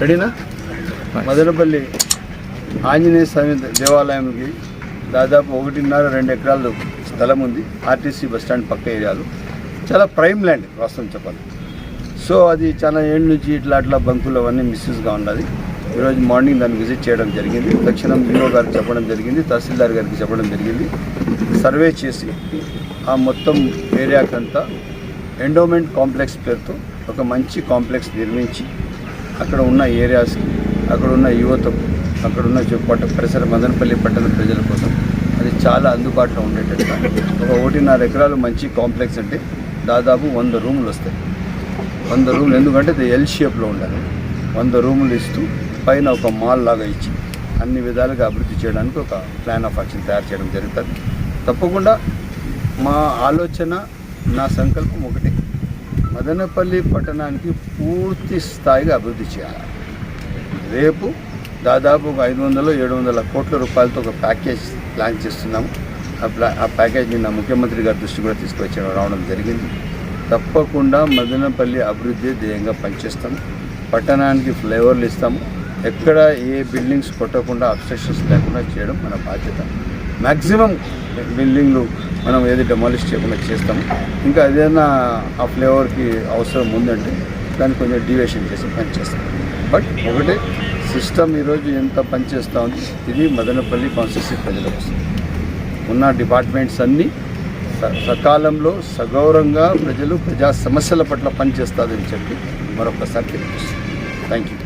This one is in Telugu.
రెడీనా? మదనపల్లి ఆంజనేయ స్వామి దేవాలయంకి దాదాపు ఒకటిన్నర రెండు ఎకరాలు స్థలం ఉంది. ఆర్టీసీ బస్ స్టాండ్ పక్క ఏరియాలో. చాలా ప్రైమ్ ల్యాండ్ వాస్తవం చెప్పాలి. సో అది చాలా ఏళ్ళ నుంచి ఇట్లా అట్లా బంకులు అవన్నీ మిస్యూజ్గా ఉన్నది. ఈరోజు మార్నింగ్ దాన్ని విజిట్ చేయడం జరిగింది. తక్షణం ఈఓ గారికి చెప్పడం జరిగింది. తహసీల్దార్ గారికి చెప్పడం జరిగింది. సర్వే చేసి ఆ మొత్తం ఏరియాకంతా ఎండోమెంట్ కాంప్లెక్స్ పేరుతో ఒక మంచి కాంప్లెక్స్ నిర్మించి అక్కడ ఉన్న ఏరియాస్కి అక్కడ ఉన్న యువతకు అక్కడ ఉన్న చు- పట్ట పరిసర మదనపల్లి పట్టణ ప్రజల కోసం అది చాలా అందుబాటులో ఉండేటట్టుగా ఒక ఒకటిన్నర ఎకరాలు మంచి కాంప్లెక్స్ అంటే దాదాపు వంద రూములు వస్తాయి. వంద రూములు ఎందుకంటే అది ఎల్ షేప్లో ఉండాలి. వంద రూములు ఇస్తూ పైన ఒక మాల్ లాగా ఇచ్చి అన్ని విధాలుగా అభివృద్ధి చేయడానికి ఒక ప్లాన్ ఆఫ్ యాక్షన్ తయారు చేయడం జరుగుతుంది. తప్పకుండా మా ఆలోచన నా సంకల్పం ఒకటే. మదనపల్లి పట్టణానికి పూర్తి స్థాయిగా అభివృద్ధి చేయాలి. రేపు దాదాపు ఒక ఐదు వందలు ఏడు వందల కోట్ల రూపాయలతో ఒక ప్యాకేజ్ ప్లాన్ చేస్తున్నాము. ఆ ప్లా ఆ ప్యాకేజ్ నిన్న ముఖ్యమంత్రి గారి దృష్టి కూడా తీసుకొచ్చి రావడం జరిగింది. తప్పకుండా మదనపల్లి అభివృద్ధి ధ్యేయంగా పనిచేస్తాము. పట్టణానికి ఫ్లేవర్లు ఇస్తాము. ఎక్కడ ఏ బిల్డింగ్స్ కొట్టకుండా అబ్స్ట్రక్షన్స్ లేకుండా చేయడం మన బాధ్యత. మ్యాక్సిమం బిల్డింగ్లు మనం ఏది డెమాలిష్ చేయకుండా చేస్తాము ఇంకా ఏదైనా ఆ ఫ్లేవర్కి అవసరం ఉందంటే దాన్ని కొంచెం డివేషన్ చేసి పనిచేస్తాం బట్ ఒకటే సిస్టమ్ ఈరోజు ఎంత పనిచేస్తూ ఉంది ఇది మదనపల్లి కాన్స్టిట్యూన్సీ ప్రజలకు ఉన్న డిపార్ట్మెంట్స్ అన్నీ స- సకాలంలో సగౌరవంగా ప్రజలు ప్రజా సమస్యల పట్ల పనిచేస్తుందని చెప్పి మరొకసారి తెలియజేస్తాను థ్యాంక్ యూ